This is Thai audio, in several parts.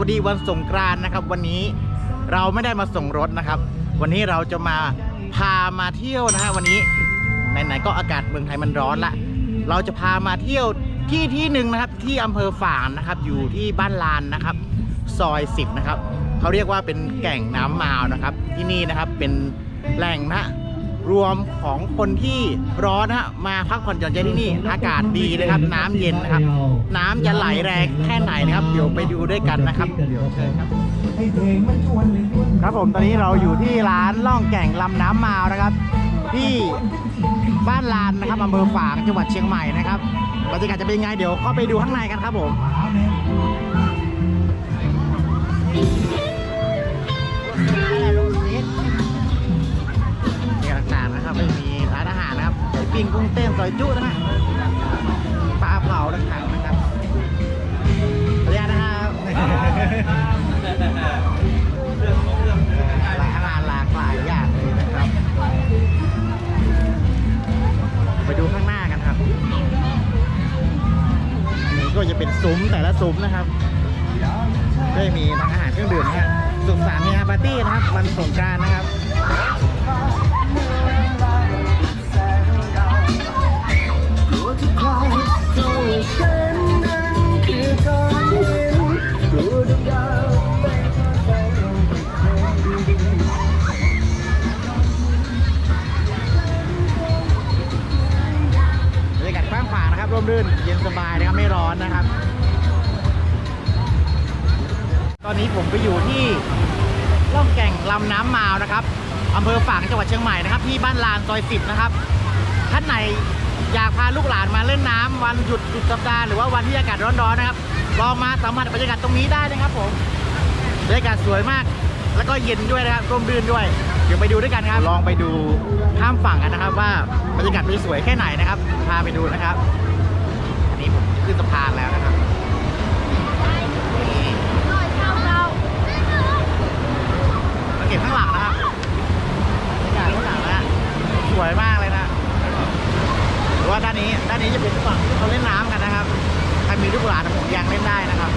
วัสดีวันสงกรานต์นะครับ วันนี้เราไม่ได้มาส่งรถนะครับ วันนี้เราจะมาพามาเที่ยวนะฮะวันนี้ไหนๆก็อากาศเมืองไทยมันร้อนละ เราจะพามาเที่ยวที่ที่หนึ่งนะครับ ที่อำเภอฝางนะครับ อยู่ที่บ้านลานนะครับ ซอย10นะครับเขาเรียกว่าเป็นแก่งน้ำมาวนะครับ ที่นี่นะครับเป็นแหล่งนะ รวมของคนที่ร้อนนะฮะมาพักผ่อนหย่อนใจที่นี่ อากาศดีเลยครับ น้ำเย็นนะครับ น้ำจะไหลแรงแค่ไหนนะครับ เดี๋ยวไปดูด้วยกันนะครับเดี๋ยวเชิญครับ ครับผมตอนนี้เราอยู่ที่ร้านล่องแก่งลำน้ำมาวนะครับ ที่บ้านลานนะครับอำเภอฝางจังหวัดเชียงใหม่นะครับบรรยากาศจะเป็นยังไงเดี๋ยวเข้าไปดูข้างในกันครับผมนี่ารนะครับไก่ปิ้งกุ้งเต้นซอยจุนะฮะปลาเผาต่างๆนะครับขออนุญาตนะครับหลายอาหารหลากหลายอย่างเลยนะครับ ไปดูข้างหน้ากันครับอันนี้ก็จะเป็นซุ้มแต่ละซุ้มนะครับก็จะมีทั้งอาหารเครื่องดื่มนะฮะสุขสันต์เฮฮาปาร์ตี้นะครับวันสงกานต์นะครับ รื่นเย็นสบายนะครับไม่ร้อนนะครับ ตอนนี้ผมไปอยู่ที่ล่องแก่งลำน้ำมาวนะครับอำเภอฝางจังหวัดเชียงใหม่นะครับที่บ้านลานซอยสิบนะครับท่านไหนอยากพาลูกหลานมาเล่นน้ำวันหยุดสุดสัปดาห์หรือว่าวันที่อากาศร้อนๆนะครับลองมาสัมผัสบรรยากาศตรงนี้ได้นะครับผมบรรยากาศสวยมาก แล้วก็เย็นด้วยนะครับร่มรื่นด้วย เดี๋ยวไปดูด้วยกันครับ ลองไปดูข้ามฝั่งกันนะครับ ว่าบรรยากาศมันสวยแค่ไหนนะครับ พาไปดูนะครับ ขึ้นสะพานแล้วนะครับสังเกตข้างหลังนะครับบรรยากาศข้างหลังนะสวยมากเลยนะหรือว่าด้านนี้ด้านนี้จะเป็นฝั่งที่เขาเล่นน้ำกันนะครับใครมีลูกหลานผมยังเล่นได้นะครับ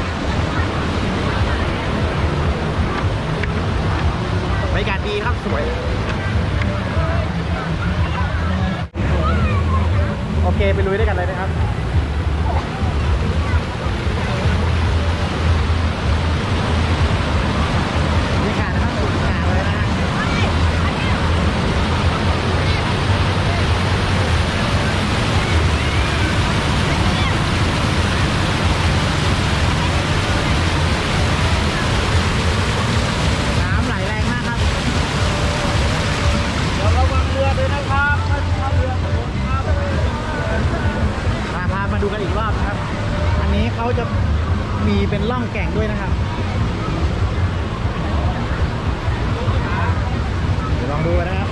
บรรยากาศดีครับสวยโอเค ไปลุยด้วยกันเลยนะครับ บรรยากาศนะครับสุดงานเลยนะฮะน้ำไหลแรงมากครับ เดี๋ยวระวังเรือด้วยนะครับมาเรือพาพามา ดูกันอีกรอบนะครับ อันนี้เขาจะมีเป็นร่องแก่งด้วยนะครับเดี๋ยวลองดูนะครับ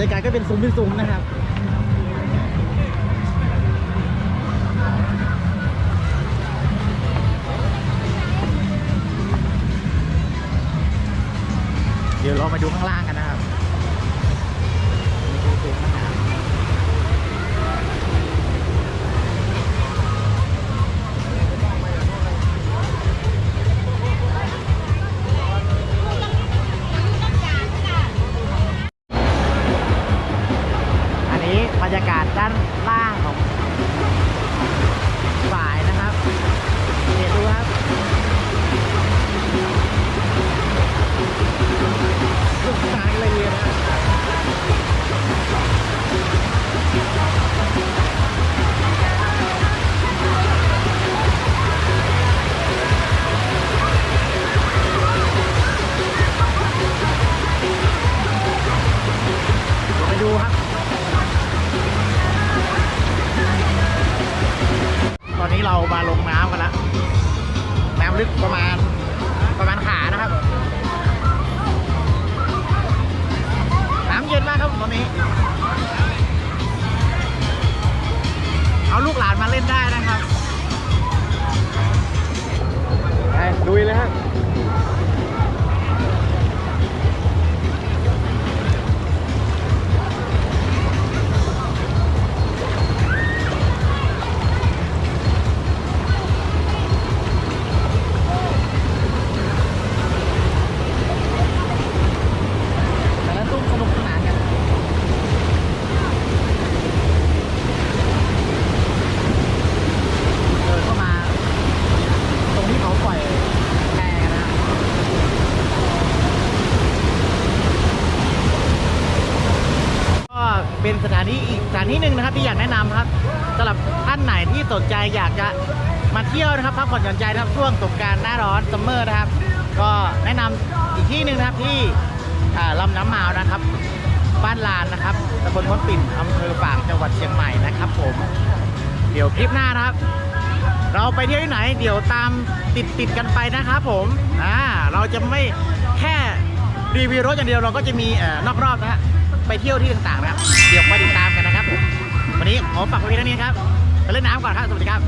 รยากาศก็เป็นซุ้มเป็นซุ้มนะครับเดี๋ยวเรามาดูข้างล่างกันนะ นี้เรามาลงน้ำกันละน้ำลึกประมาณประมาณขานะครับ น้ำเย็นมากครับตอนนี้ เอาลูกหลานมาเล่นได้นะครับไปดุยเลยฮะ เป็นสถานที่อีกสถานที่หนึ่งนะครับที่อยากแนะนำครับสำหรับท่านไหนที่สนใจอยากจะมาเที่ยวนะครับพักผ่อนหย่อนใจนะครับช่วงสงกรารหน้าร้อนซัมเมอร์นะครับ ก็แนะนำอีกที่หนึ่งนะครับที่อ่าลำน้ำมาวนะครับ บ้านลานนะครับตำบลมดปิ่นอำเภอฝางจังหวัดเชียงใหม่นะครับ ผม เดี๋ยวคลิปหน้านะครับ เราไปเที่ยวที่ไหน เดี๋ยวตามติดติดๆกันไปนะครับผมอ่าเราจะไม่แค่รีวิวรถอย่างเดียวเราก็จะมีเอ่อนอกรอบนะฮะ ไปเที่ยวที่ต่างๆนะครับ เดี๋ยวมาติดตามกันนะครับผมวันนี้ขอฝากไว้เท่านี้ครับไปเล่นน้ำก่อนครับ สวัสดีครับ